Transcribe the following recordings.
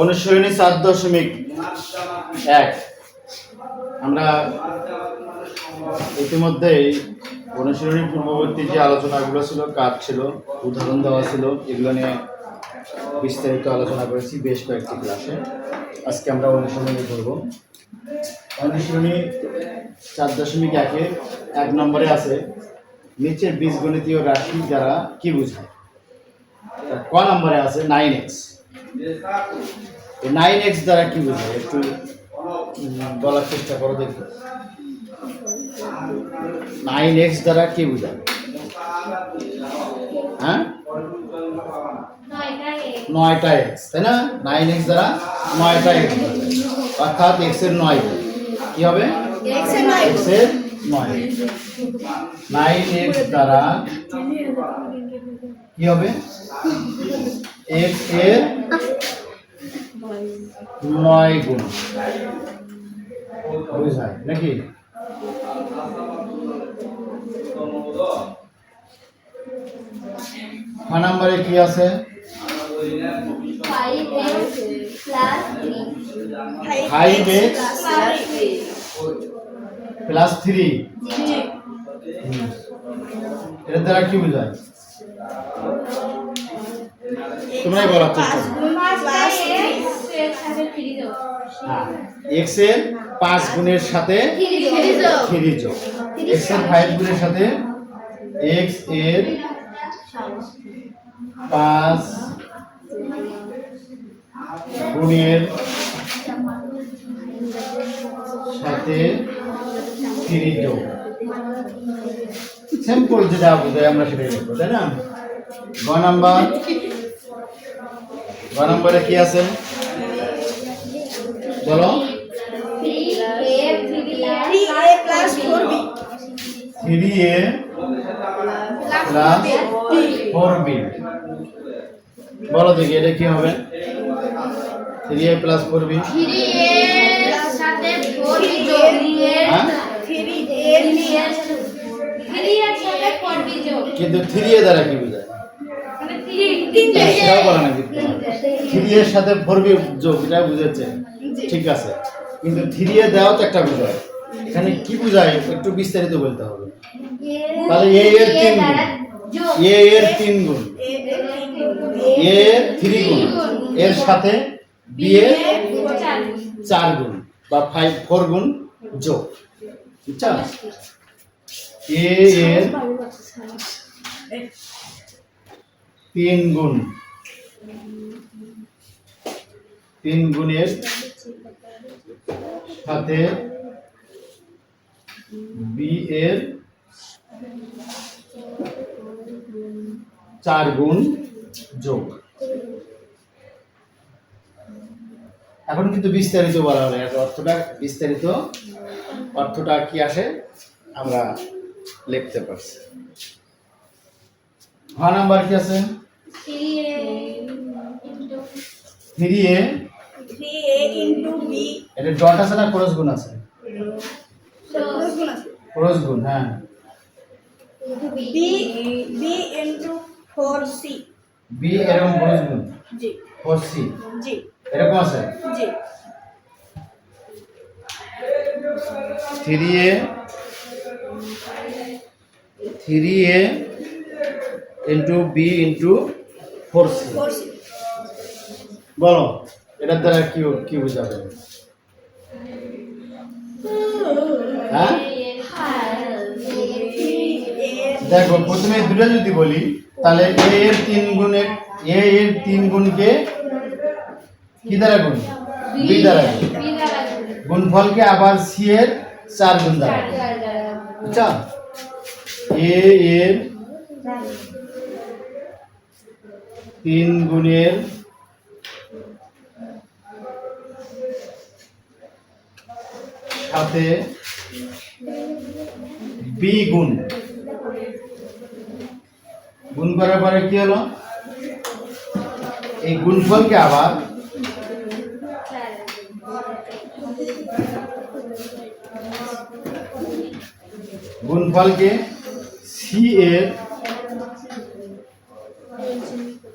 অনুশীলনী সাত দশমিক এক। আমরা ইতিমধ্যেই অনুশীলনী পূর্ববর্তী যে আলোচনাগুলো ছিল, কাজ ছিল, উদাহরণ দেওয়া ছিল, এগুলো নিয়ে বিস্তারিত আলোচনা করেছি বেশ কয়েকটি ক্লাসে। আজকে আমরা অনুশীলনী করব। অনুশীলনী চার দশমিক একে এক নম্বরে আছে। নিচের বীজগণিতীয় রাশি যারা কি বোঝায়? ক নম্বরে আছে নাইন এক্স নাইন এক্স দ্বারা কি বোঝায়? একটু বলার চেষ্টা করো দেখো। নাইন এক্স দ্বারা কি বোঝায়? হ্যাঁ? নয়টা এক্স তাই না? নাইন এক্স দ্বারা নয়টা এক্স অর্থাৎ এক্সের নয়। কি হবে? এক্সের নয় নাইন এক্স দ্বারা কি হবে? এক্সের নয় গুণ। বুঝায় নাকি? ক নম্বরে কি আছে? ফাইভ এক্স প্লাস থ্রি এর দ্বারা কি বোঝায়? তোমরাই চেষ্টা করো। হ্যাঁ। এক্সের পাঁচ গুণের সাথে থ্রি যোগ এক্সের ফাইভ গুণের সাথে এক্সের পাঁচ গুণের সাথে থ্রি যোগ সিম্পল যেটা বোঝায় আমরা সেটাই লিখব তাই না? গ নাম্বার। গ নম্বরে কি আছে? বলো। Three A plus four B. বলো দেখি এটা কি হবে? Three A plus four B. হ্যাঁ? কিন্তু থ্রি এ দ্বারা কি বোঝায়? সেটাও বলা নাকি থ্রি এর সাথে ফোর বি যোগ এটা বুঝেছে। ঠিক আছে। কিন্তু থ্রি এ দেওয়া তো একটা বোঝায় এখানে কি বোঝায়? একটু বিস্তারিত বলতে হবে। তাহলে এ এর তিন গুণ। এ এর তিন গুণ। এ এর থ্রি গুণ। এর সাথে বি এর চার গুণ। বা ফাইভ ফোর গুণ যোগ। বুঝছা? এ এর তিন গুণ। তিন গুণের সাথে বি এর চার গুণ যোগ। এখন কিন্তু বিস্তারিত বলা হলো, এর অর্থটা, বিস্তারিত অর্থটা কি আসে আমরা লিখতে পারছি। হ নাম্বার কি আছে? থ্রি এ এটা ডট আছে না ক্রস গুণ আছে? ক্রস গুণ হ্যাঁ। বি এরকম ক্রস গুণ। ফোর সি এরকম আছে? Three A three A into B into four C বলো এটার দ্বারা কি কি বোঝাবে? হ্যাঁ? দেখো প্রথমে দুটো যদি বলি তাহলে এ এর তিন গুণের এ এর তিন গুণকে কি দ্বারা গুণ? বি দ্বারা গুণ। গুণফলকে আবার সি এর চার গুণ দ্বারা। বুঝছ? এ এর তিন গুণের সাথে বি গুণ। গুণ করার পরে কি হলো? এই গুণফলকে আবার গুণফলকে সি এর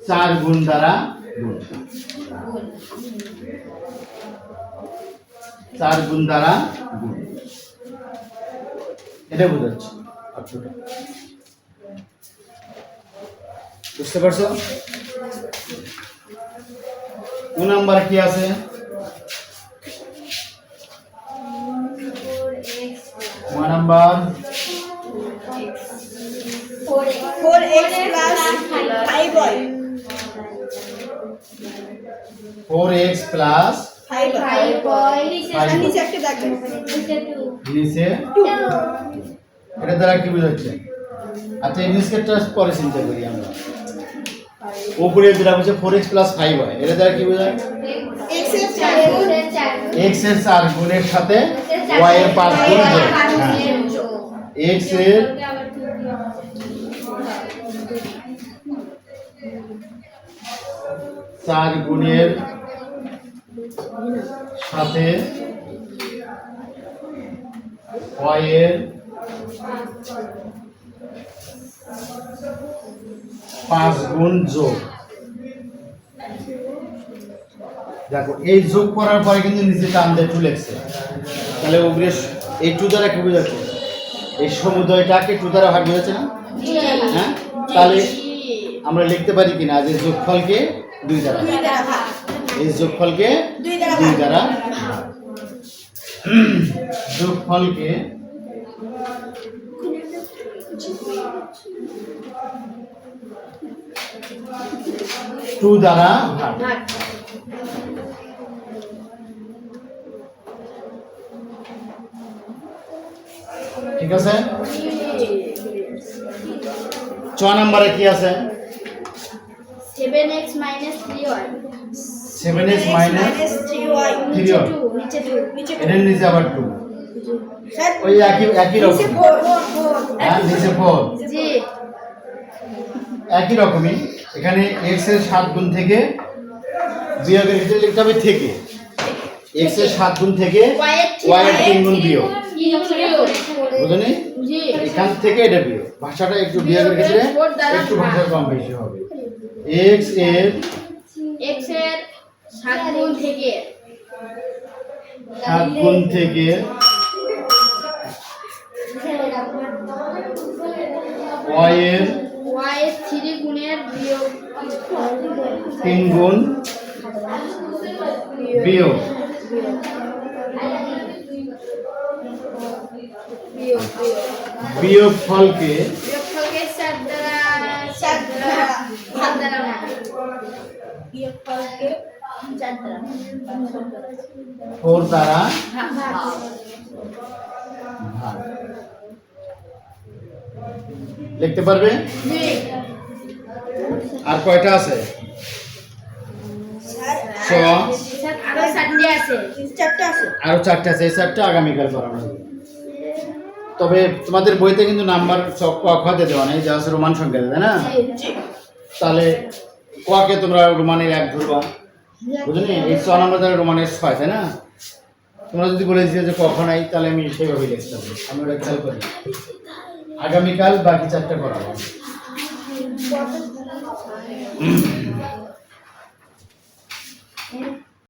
চার গুণ দ্বারা গুণ। চার গুণ দ্বারা গুণ। এটা বোঝাচ্ছে। বুঝতে পারছ? কোন নাম্বার কি আছে? নাম্বার ফোর এক্স প্লাস নিচে। এটা দ্বারা কি বোঝাচ্ছে? আচ্ছা এই নিচকেরটা পরে চিন্তা করি আমরা। উপরে যেটা বলছে ফোর এক্স প্লাস ফাইভ হয় এটা দ্বারা কি বোঝায়? এক্সের চার গুণ। এক্সের চার গুণের সাথে ওয়াই এর পাঁচ গুণ হ্যাঁ। এক্সের চার গুণের সাথে এর পাঁচ গুণ যোগ। দেখো এই যোগ করার পরে কিন্তু নিচে টান দিয়ে টু লেগছে তাহলে ওগুলো এই টু দ্বারা কি বোঝাচ্ছে? এই সমুদয়টাকে টু দ্বারা ভাগ হয়েছে না? হ্যাঁ? তাহলে আমরা লিখতে পারি কিনা যে যোগফলকে দুই দ্বারা এই যোগফলকে দুই দ্বারা দ্বারা যোগফলকে টু দ্বারা ভাগ। ঠিক আছে? ছ নম্বরে কি আছে? Seven X minus three Y seven X minus three Y নিচে টু নিচে টু নিচে এটার নিচে আবার টু ওই একই একই রকম হ্যাঁ নিচে ফোর জি। একই রকমই। এখানে এক্সের সাত গুণ থেকে বিয়োগের ক্ষেত্রে লিখতে হবে থেকে। এক্সের সাত গুণ থেকে এর ওয়াই এর তিন গুণ বিয়োগ। বুঝলি এখান থেকে এটা বিয়োগ। ভাষাটা একটু বিয়োগের ক্ষেত্রে একটু। ভাষা কম বেশি হবে। এক্সের এক্সের সাত গুণ থেকে। সাত গুণ থেকে ওয়াই এর ওয়াই এর থ্রি গুণের বিয়োগ। তিন গুণ বিয়োগ বিয়োগ। বিয়োগ ফলকে বিয়োগ ফলকে সাত দ্বারা চার দ্বারা সাত দ্বারা ভাগ ফলকে চার দ্বারা ভাগ লিখতে পারবে? আর কয়টা আছে? আরও চারটে আছে। এই চারটা আগামীকাল করানো হবে। তবে তোমাদের বইতে কিন্তু নাম্বার সব ক খ দেওয়া নেই যা আছে রোমান সংখ্যা তাই না? তাহলে ককে তোমরা রোমানের এক ধরবা বুঝলি? এই ছ নম্বর তাহলে রোমানের ছয় তাই না? তোমরা যদি বলে দিতে যে কখন নাই তাহলে আমি সেইভাবে লিখতে হবে। আমি ওটা খেয়াল করি। আগামীকাল বাকি চারটা করাবো